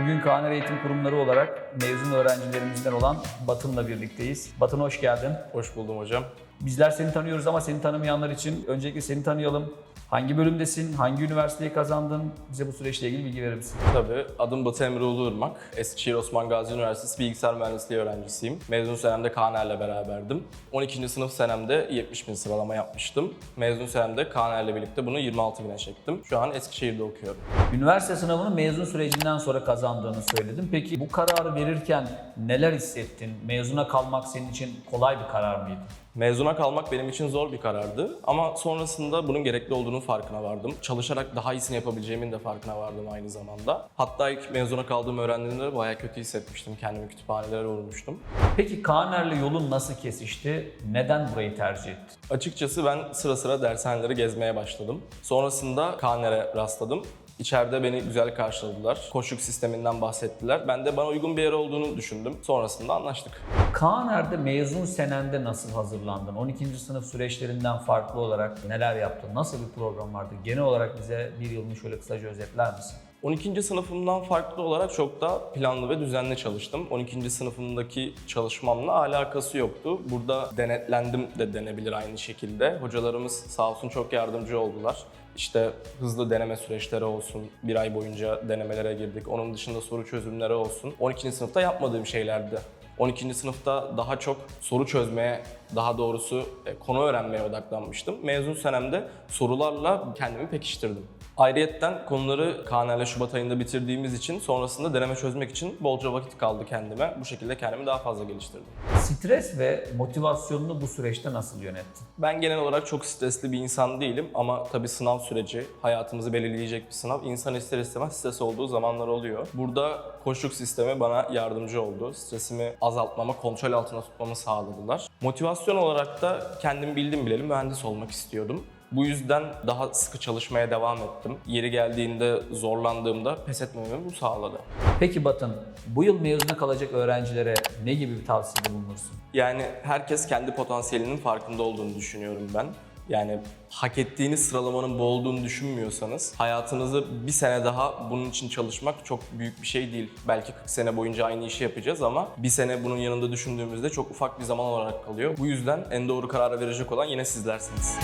Bugün Kaner Eğitim Kurumları olarak mezun öğrencilerimizden olan Batın'la birlikteyiz. Batın hoş geldin. Hoş buldum hocam. Bizler seni tanıyoruz ama seni tanımayanlar için öncelikle seni tanıyalım. Hangi bölümdesin? Hangi üniversiteyi kazandın? Bize bu süreçle ilgili bilgi verir misin? Tabii adım Batı Emre Uluırmak. Eskişehir Osman Gazi Üniversitesi Bilgisayar Mühendisliği öğrencisiyim. Mezun senemde KNR'le beraberdim. 12. sınıf senemde 70 bin sıralama yapmıştım. Mezun senemde KNR'le birlikte bunu 26 bine çektim. Şu an Eskişehir'de okuyorum. Üniversite sınavını mezun sürecinden sonra kazandığını söyledin. Peki bu kararı verirken neler hissettin? Mezuna kalmak senin için kolay bir karar mıydı? Mezuna kalmak benim için zor bir karardı ama sonrasında bunun gerekli olduğunun farkına vardım. Çalışarak daha iyisini yapabileceğimin de farkına vardım aynı zamanda. Hatta ilk mezuna kaldığım öğrendiğimde bayağı kötü hissetmiştim. Kendimi kütüphanelere vurmuştum. Peki Kaner'le yolun nasıl kesişti? Neden burayı tercih ettin? Açıkçası ben sıra sıra dershaneleri gezmeye başladım. Sonrasında KNR'e rastladım. İçeride beni güzel karşıladılar. Koşuk sisteminden bahsettiler. Ben de bana uygun bir yer olduğunu düşündüm. Sonrasında anlaştık. Kaner'de mezun senende nasıl hazırlandın? 12. sınıf süreçlerinden farklı olarak neler yaptın? Nasıl bir program vardı? Genel olarak bize bir yılını şöyle kısaca özetler misin? 12. sınıfımdan farklı olarak çok daha planlı ve düzenli çalıştım. 12. sınıfımdaki çalışmamla alakası yoktu. Burada denetlendim de denebilir aynı şekilde. Hocalarımız sağ olsun çok yardımcı oldular. İşte hızlı deneme süreçleri olsun, bir ay boyunca denemelere girdik. Onun dışında soru çözümleri olsun. 12. sınıfta yapmadığım şeylerdi. 12. sınıfta daha çok soru çözmeye, daha doğrusu e, konu öğrenmeye odaklanmıştım. Mezun senemde sorularla kendimi pekiştirdim. Ayrıyetten konuları KNL Şubat ayında bitirdiğimiz için sonrasında deneme çözmek için bolca vakit kaldı kendime. Bu şekilde kendimi daha fazla geliştirdim. Stres ve motivasyonunu bu süreçte nasıl yönettin? Ben genel olarak çok stresli bir insan değilim ama tabii sınav süreci, hayatımızı belirleyecek bir sınav. İnsan ister istemez stres olduğu zamanlar oluyor. Burada koşuk sistemi bana yardımcı oldu. Stresimi azaltmama, kontrol altına tutmamı sağladılar. Motivasyon olarak da kendim bildim bileli mühendis olmak istiyordum. Bu yüzden daha sıkı çalışmaya devam ettim. Yeri geldiğinde zorlandığımda pes etmememi bu sağladı. Peki Batın, bu yıl mezuna kalacak öğrencilere ne gibi bir tavsiyede bulunursun? Yani herkes kendi potansiyelinin farkında olduğunu düşünüyorum ben. Yani hak ettiğiniz sıralamanın bu olduğunu düşünmüyorsanız hayatınızı bir sene daha bunun için çalışmak çok büyük bir şey değil. Belki 40 sene boyunca aynı işi yapacağız ama bir sene bunun yanında düşündüğümüzde çok ufak bir zaman olarak kalıyor. Bu yüzden en doğru kararı verecek olan yine sizlersiniz.